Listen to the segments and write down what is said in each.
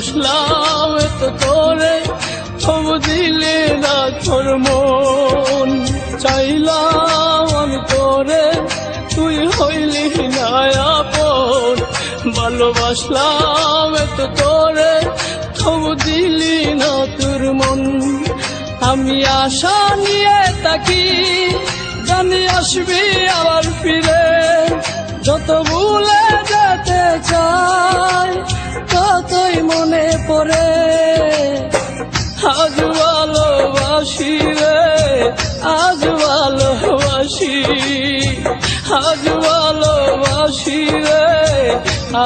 ভালোবাসলাম এত তোরে তবু দিলে না তোর মন। চাইলাম আমি তোরে, তুই হইলি না আপন ভালোবাসলাম এত তোরে তবু দিলি না তোর মন। আমি আশা নিয়ে তাকি জানি আসবি আবার ফিরে। ভালোবাসি আজ ভালোবাসি রে,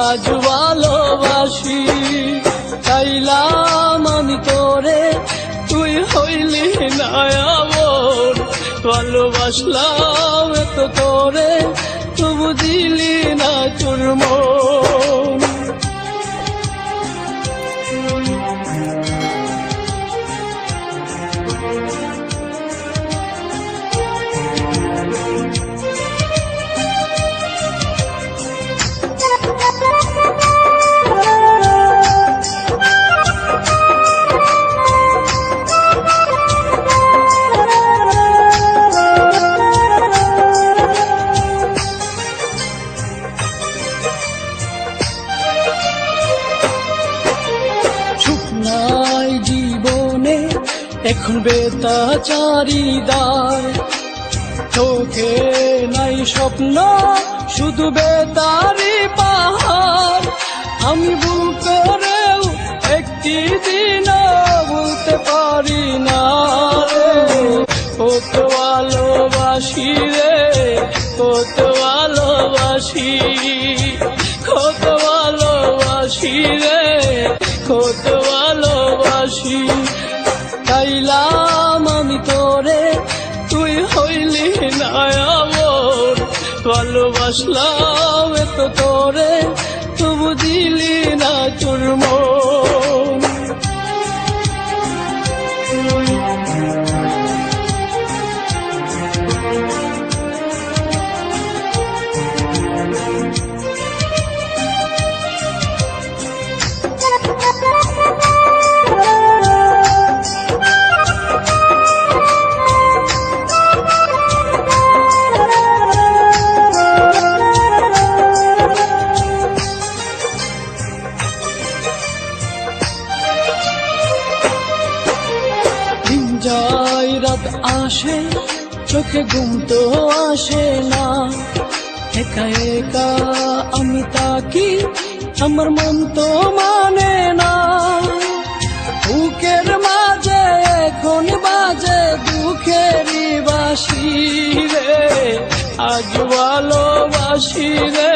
আজ ভালোবাসি। চাইলাম আমি তোরে, তুই হইলি না আমর ভালোবাসলাম এত তোরে, তবু দিলি না তোর মন এখন বেতা চারিদার চোখে নাই স্বপ্ন, শুধু বেতারি পাহাড়। আমি করেও একটি দিন বলতে পারি না রে। কত ভালোবাসি রে, কত ভালোবাসি। কত ভালোবাসি রে, কত আমর ভালোবাসলাম এত তোরে তবু দিলি না তোর যায়, রাত আসে, চোখে ঘুম তো আসে না। একা একা আমি তাকি আমার মন তো মানে না। বুকের মাঝে এখন বাজে দুঃখেরই বাসি রে। আজ ভালোবাসি রে,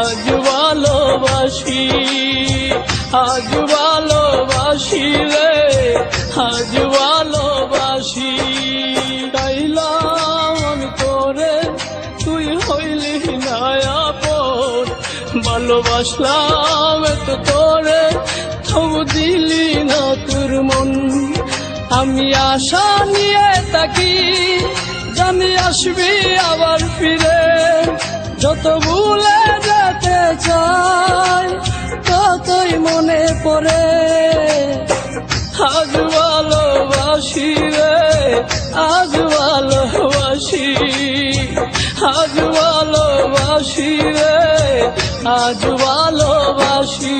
আজ ভালোবাসি, আজ ভালোবাসলাম, এত তোরে তবু দিলি না তোর মন। আমি আশা নিয়ে তাকি জানি আসবি আবার ফিরে। যত ভুলে যেতে চাই, ততই মনে পড়ে। আজ ভালোবাসি রে, আজ ভালোবাসি। আজ ভালোবাসি।